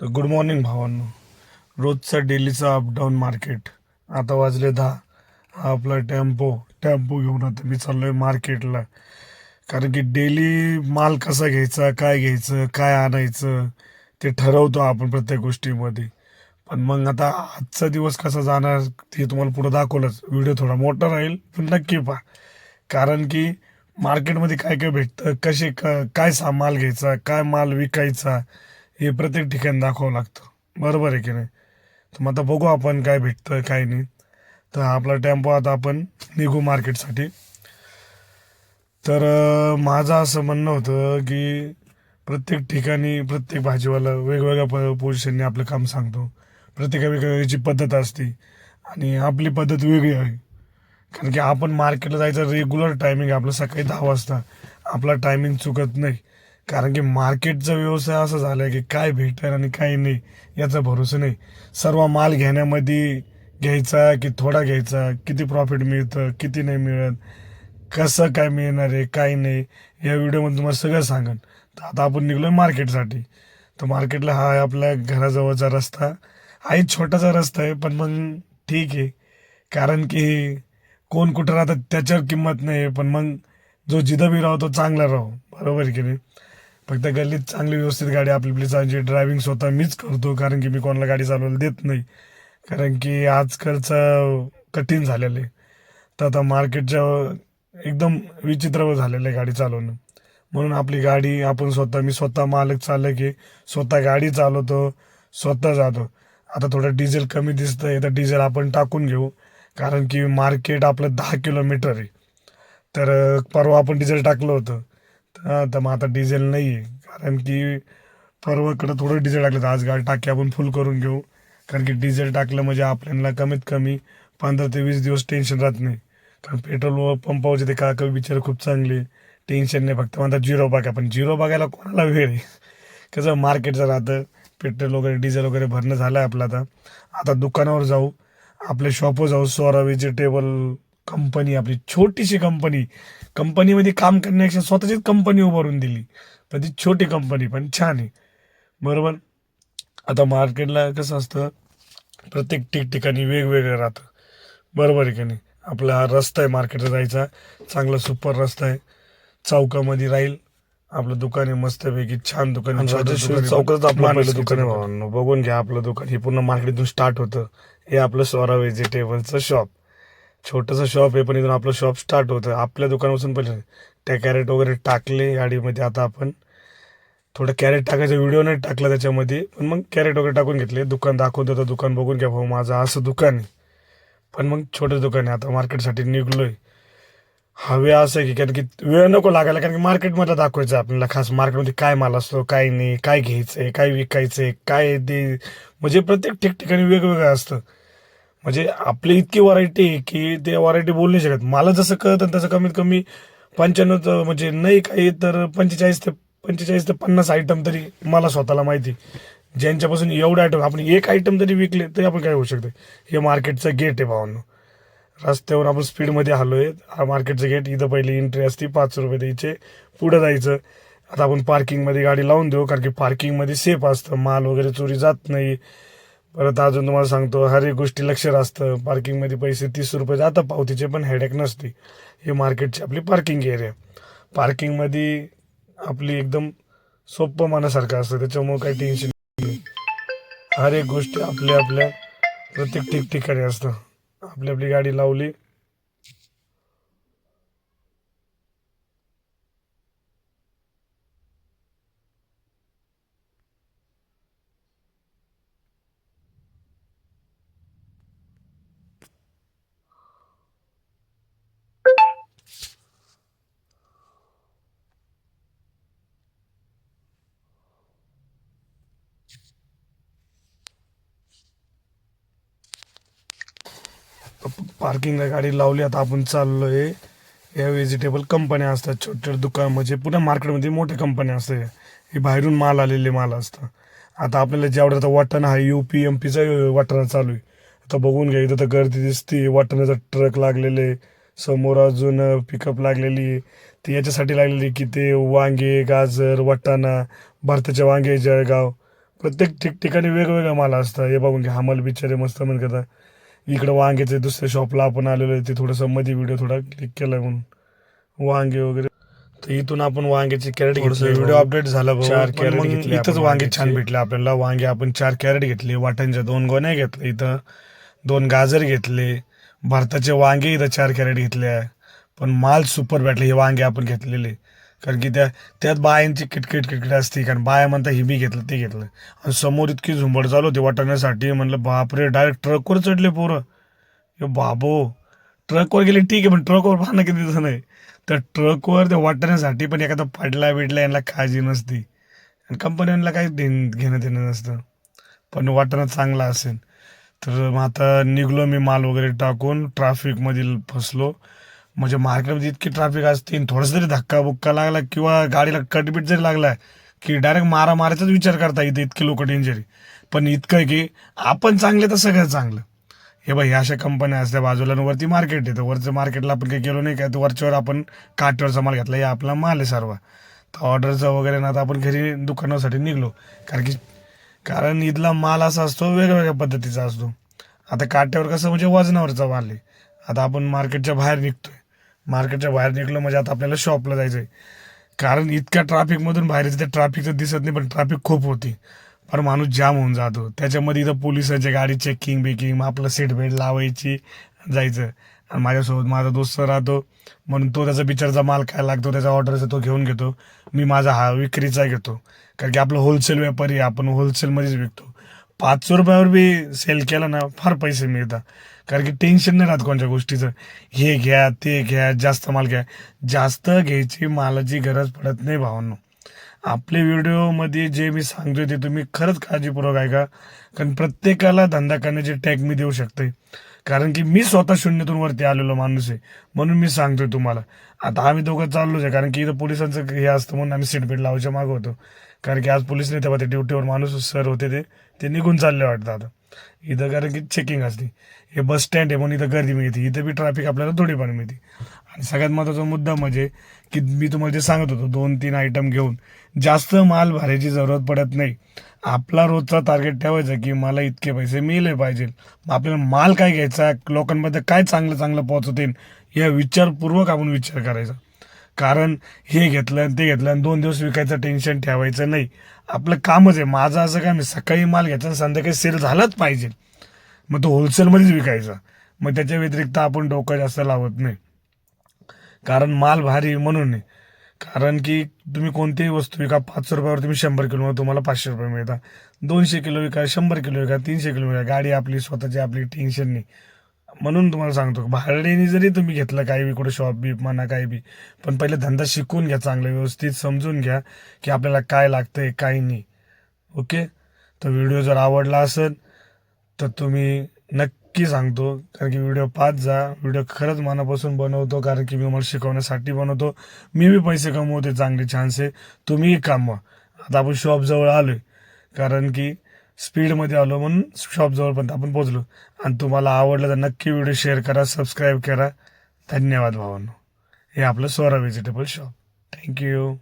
तर good morning भावांनो. रोजचा डेलीचा अपडाऊन मार्केट आता वाजले दहा. हा आपला टेम्पो टेम्पो घेऊन आता मी चाललोय मार्केटला कारण की डेली माल कसा घ्यायचा काय घ्यायचं काय आणायचं ते ठरवतो आपण प्रत्येक गोष्टीमध्ये. पण मग आता आजचा दिवस कसा जाणार ते तुम्हाला पुढे दाखवलंच. व्हिडिओ थोडा मोठा राहील पण नक्की पहा. कारण की मार्केटमध्ये काय काय भेटतं कसे क- काय सा माल घ्यायचा काय माल विकायचा हे प्रत्येक ठिकाणी दाखवावं लागतं. बरोबर आहे की नाही? तर मग आता बघू आपण काय भेटतं काय नाही. तर आपला टेम्पो आता आपण निघू मार्केटसाठी तर माझं असं म्हणणं होतं की प्रत्येक ठिकाणी प्रत्येक भाजीवाला वेगवेगळ्या प पोझिशनने आपलं काम सांगतो. प्रत्येका वेगवेगळ्याची पद्धत असते. आणि आपली पद्धत वेगळी आहे. कारण की आपण मार्केटला जायचं रेग्युलर टायमिंग आपलं सकाळी दहा वाजता. आपला टायमिंग चुकत नाही. कारण की मार्केटचा व्यवसाय असा झाला की काय भेटेल आणि काय नाही याचा भरोसा नाही. सर्व माल घेण्यामध्ये घ्यायचा की थोडा घ्यायचा किती प्रॉफिट मिळतं किती नाही मिळत कसं काय मिळणार आहे काय नाही या व्हिडिओमध्ये तुम्हाला सगळं सांगन. तर आता आपण निघलोय मार्केटसाठी. तर मार्केटला हा आहे आपल्या घराजवळचा रस्ता हा एक छोटासा रस्ता आहे पण मग ठीक आहे. कारण की कोण कुठं राहतात त्याच्यावर किंमत नाही आहे पण मग जो जिथं बी तो चांगला राहो. बरोबर की नाही? फक्त गल्लीत चांगली व्यवस्थित गाडी आपली आपली चालची ड्रायव्हिंग स्वतः मीच करतो कारण की मी कोणाला गाडी चालवायला देत नाही. कारण की आजकालचं कठीण झालेलं आहे. तर आता मार्केटच्या एकदम विचित्र झालेलं आहे गाडी चालवणं. म्हणून आपली गाडी आपण स्वतः मी स्वतः मालक चालक आहे स्वतः गाडी चालवतो स्वतः जातो. आता थोडं डिझेल कमी दिसतं आहे तर डिझेल आपण टाकून घेऊ. कारण की मार्केट आपलं दहा किलोमीटर आहे. तर परवा आपण डिझेल टाकलं होतं. तर तर मग आता डिझेल नाही आहे कारण की परवाकडं थोडं डिझेल टाकलं तर आज गाडी टाकी आपण फुल करून घेऊ. कारण की डिझेल टाकलं म्हणजे आपल्याला कमीत कमी पंधरा ते वीस दिवस टेन्शन राहत नाही. कारण पेट्रोल पंपावरचे ते काका विचार खूप चांगले टेन्शन नाही फक्त. म्हणतात झिरो बघा पण झिरो बघायला कोणाला वेळ आहे? कसं मार्केटचं राहतं. पेट्रोल वगैरे डिझेल वगैरे भरणं झालं आहे आपलं आता. आता दुकानावर जाऊ. आपल्या शॉपवर जाऊ. सोरा व्हेजिटेबल कंपनी आपली छोटीशी कंपनी. कंपनीमध्ये काम करण्यापेक्षा स्वतःचीच कंपनी उभारून दिली. पण ती छोटी कंपनी पण छान आहे. बरोबर? आता मार्केटला कसं असतं प्रत्येक ठिकठिकाणी वेगवेगळं राहतं. बरोबर आहे की नाही? आपला हा रस्ता आहे मार्केटला जायचा. चांगला सुपर रस्ता आहे. चौकामध्ये राहील. आपलं दुकान आहे मस्तपैकी. छान दुकान आहे. छोटं. चौकातच आपलं पहिलं दुकान आहे भावांनो. बघून घ्या आपलं दुकान. हे पूर्ण मार्केटतून स्टार्ट होतं. हे आपलं स्वरा व्हेजिटेबलचं शॉप छोटंसं शॉप आहे पण इथून आपलं शॉप स्टार्ट होतं. आपल्या दुकानापासून पहिले त्या कॅरेट वगैरे टाकले गाडीमध्ये. आता आपण थोडं कॅरेट टाकायचा व्हिडिओ नाही टाकला त्याच्यामध्ये पण मग कॅरेट वगैरे टाकून घेतले. दुकान दाखवून देतो दुकान बघून घ्या भाऊ माझं असं दुकान आहे. पण मग छोटं दुकान आहे. आता मार्केटसाठी निघलो आहे हवे असं आहे की कारण की वेळ नको लागायला कारण की मार्केटमधला दाखवायचं आपल्याला. खास मार्केटमध्ये काय माल असतो काय नाही काय घ्यायचं आहे काय विकायचं आहे काय ते. म्हणजे प्रत्येक ठिकठिकाणी वेगवेगळं असतं. म्हणजे आपली इतकी व्हरायटी आहे की ते व्हरायटी बोलू नाही शकत. मला जसं कळतं तसं कमीत कमी पंच्याण्णव म्हणजे नाही काही तर पंचेचाळीस ते पंचेचाळीस ते पन्नास आयटम तरी मला स्वतःला माहिती ज्यांच्यापासून एवढे आयटम आपण एक आयटम तरी विकले तरी आपण काय होऊ शकते हे मार्केटचं गेट आहे भावांनो. रस्त्यावर आपण स्पीडमध्ये आलोय. हा मार्केटचं गेट इथं पहिली एंट्री असते. पाच रुपये द्यायचे. पुढं जायचं. आता आपण पार्किंगमध्ये गाडी लावून देऊ. कारण की पार्किंगमध्ये सेफ असतं. माल वगैरे चोरी जात नाही. परत अजून तुम्हाला सांगतो हर एक गोष्टी लक्ष असतं. पार्किंगमध्ये पैसे तीस रुपये जातात. पावतीचे पण हेडेक नसते. हे मार्केटची आपली पार्किंग एरिया पार्किंगमध्ये आपली एकदम सोपं मनासारखं असतं. त्याच्यामुळे काही टेन्शन नाही. हर एक गोष्टी आपल्या आपल्या प्रत्येक ठिकठिकाणी असतं. आपली आपली गाडी लावली पार्किंगला गाडी लावली आता आपण चाललोय. या व्हेजिटेबल कंपन्या असतात छोटे छोटे दुकान म्हणजे पुन्हा मार्केटमध्ये मोठ्या कंपन्या असतात हे बाहेरून माल आलेले माल असतं आता आपल्याला जेवढं आता वाटण हा यू पी एम पीचा वाटणं चालू आहे. आता बघून घ्या इथं तर गर्दी दिसते वाटणाचा ट्रक लागलेले समोर अजून पिकअप लागलेली आहे. ती याच्यासाठी लागलेली की ते वांगे गाजर वाटाणा भारताचे वांगे जळगाव प्रत्येक ठिकठिकाणी वेगवेगळा माल असतं हे बघून घ्या हा माल बिचारे मस्त म्हणतात. इकडं वांग्याचे दुसऱ्या शॉपला आपण आलेलो आहे ते थोडंसं मध्ये व्हिडिओ थोडा क्लिक केलाय म्हणून. वांगे वगैरे. तर इथून आपण वांग्याची कॅरेट घेतली. व्हिडिओ अपडेट झाला. चार कॅरेट घेतली इथंच वांगे. छान भेटले आपल्याला. वांगे आपण चार कॅरेट घेतले. वाटांच्या दोन गोण्या घेतल्या इथं. दोन गाजर घेतले. भारताचे वांगे इथं चार कॅरेट घेतले आहे. पण माल सुपर भेटले हे वांगे आपण घेतलेले. कारण की त्या त्यात बायांची किटकिट किटकिट असते कारण बाया म्हणता हे बी घेतलं ते घेतलं. आणि समोर इतकी झुंबड चालू होती वाटण्यासाठी म्हणलं बापरे डायरेक्ट ट्रकवर चढले पोरं. हे बाबो ट्रकवर गेले ठीक आहे पण ट्रकवर पाहणं किती दिवस नाही तर ट्रकवर ते वाटण्यासाठी पण एखादा पडला बिडला यांना काळजी नसती. आणि कंपन्यांना काही देण- घेणं देणं नसतं. पण वाटणं चांगला असेल. तर मग आता निघलो मी माल वगैरे टाकून ट्रॅफिकमधील फसलो. म्हणजे मार्केटमध्ये इतकी ट्रॅफिक असते आणि थोडंसं जरी धक्का बुक्का लागला किंवा गाडीला कटबीट जरी लागला की डायरेक्ट मारा मारायचाच विचार करता इथे इतके लोक डेंजरी पण इतकं आहे की आपण चांगले तर सगळं चांगलं. हे बाई ह्या अशा कंपन्या असल्या बाजूला आणि वरती मार्केट आहे. तर वरचं मार्केटला आपण काही गेलो नाही काय तर वरच्यावर आपण काठीवरचा माल घेतला. हे आपला माल आहे सर्व. तर ऑर्डरचा वगैरे ना आता आपण घरी दुकानासाठी निघलो. कारण की कारण इथला माल असा असतो वेगवेगळ्या पद्धतीचा असतो. आता काट्यावर कसं म्हणजे वजनावरचा माल आहे. आता आपण मार्केटच्या बाहेर निघतोय. मार्केटच्या बाहेर निघलो म्हणजे आता आपल्याला शॉपला जायचंय. कारण इतक्या ट्रॅफिकमधून बाहेर येतं, त्या तर दिसत नाही पण ट्रॅफिक खूप होती. पण माणूस जाम होऊन जातो. त्याच्यामध्ये इथं पोलिसांच्या गाडी चेकिंग बेकिंग मग आपलं सीट बेल्ट लावायची जायचं. आणि माझ्यासोबत माझा दोस्त राहतो म्हणून तो त्याचा बिचारचा माल काय लागतो त्याचा ऑर्डरचा तो घेऊन घेतो. मी माझा हा विक्रीचा घेतो. कारण की आपलं होलसेल व्यापारी आहे, आपण होलसेलमध्येच विकतो. पाचशे रुपयावर बी सेल केला ना फार पैसे मिळतात. कारण की टेन्शन नाही राहत कोणत्या गोष्टीचं. हे घ्या ते घ्या जास्त माल घ्या. जास्त घ्यायची मालाची गरज पडत नाही भावांनो. आपले व्हिडिओमध्ये जे मी सांगतोय ते तुम्ही खरंच काळजीपूर्वक ऐका. कारण प्रत्येकाला धंदा करण्याची टॅग मी देऊ शकते कारण की मी स्वतः शून्यातून वरती आलेलो माणूस आहे. म्हणून मी सांगतोय तुम्हाला. आता आम्ही दोघं चाललोच आहे. कारण की इथं पोलिसांचं हे असतं म्हणून आम्ही सीट बेल्ट लावायच्या मागं होतो. कारण की आज पोलीस नाही तेव्हा ते ड्युटीवर माणूस सर होते ते ते निघून चालले वाटतं आता. इथं कारण की चेकिंग असते. हे बस स्टँड आहे म्हणून इथं गर्दी मिळते. इथं बी ट्रॅफिक आपल्याला थोडीफार मिळते. आणि सगळ्यात महत्त्वाचा मुद्दा म्हणजे की मी तुम्हाला जे सांगत होतो दोन तीन आयटम घेऊन जास्त माल भरायची जरूरत पडत नाही. आपला रोजचा टार्गेट ठेवायचा की मला इतके पैसे मिळले पाहिजे. मग आपल्याला माल काय घ्यायचा लोकांमध्ये काय चांगलं चांगलं पोहोचवता या विचारपूर्वक आपण विचार करायचा. कारण हे घेतलं आणि ते घेतलं आणि दोन दिवस विकायचं टेन्शन ठेवायचं नाही. आपलं कामच आहे. माझं असं काय नाही सकाळी माल घ्यायचा आणि संध्याकाळी सेल झालाच पाहिजे. मग तो होलसेलमध्येच विकायचा. मग त्याच्या व्यतिरिक्त आपण डोकं जास्त लावत नाही. कारण माल भारी म्हणून नाही कारण की तुम्ही कोणतीही वस्तू विका पाचशे रुपयावर तुम्ही शंभर किलो तुम्हाला पाचशे रुपये मिळतात. दोनशे किलो विका शंभर किलो विका तीनशे किलो विका. गाडी आपली स्वतःची आपली टेन्शन नाही. म्हणून तुम्हाला सांगतो भाड्याने जरी तुम्ही घेतलं काही बी कुठे शॉप बी म्हणा काही बी पण पहिले धंदा शिकून घ्या चांगलं व्यवस्थित समजून घ्या की आपल्याला काय लागतंय काय नाही. ओके? तर व्हिडिओ जर आवडला असेल तर तुम्ही नक्की सांगतो कारण की व्हिडिओ पाच जा. व्हिडिओ खरंच मनापासून बनवतो कारण की मी मला शिकवण्यासाठी बनवतो. मी बी पैसे कमवते चांगले चान्स आहे. तुम्हीही कामवा. आता आपण शॉप जवळ आलोय कारण की स्पीडमध्ये आलो म्हणून शॉप जवळपर्यंत आपण पोहोचलो. आणि तुम्हाला आवडलं तर नक्की व्हिडिओ शेअर करा सबस्क्राईब करा. धन्यवाद भावांनो. हे आपलं स्वरा व्हेजिटेबल शॉप थँक्यू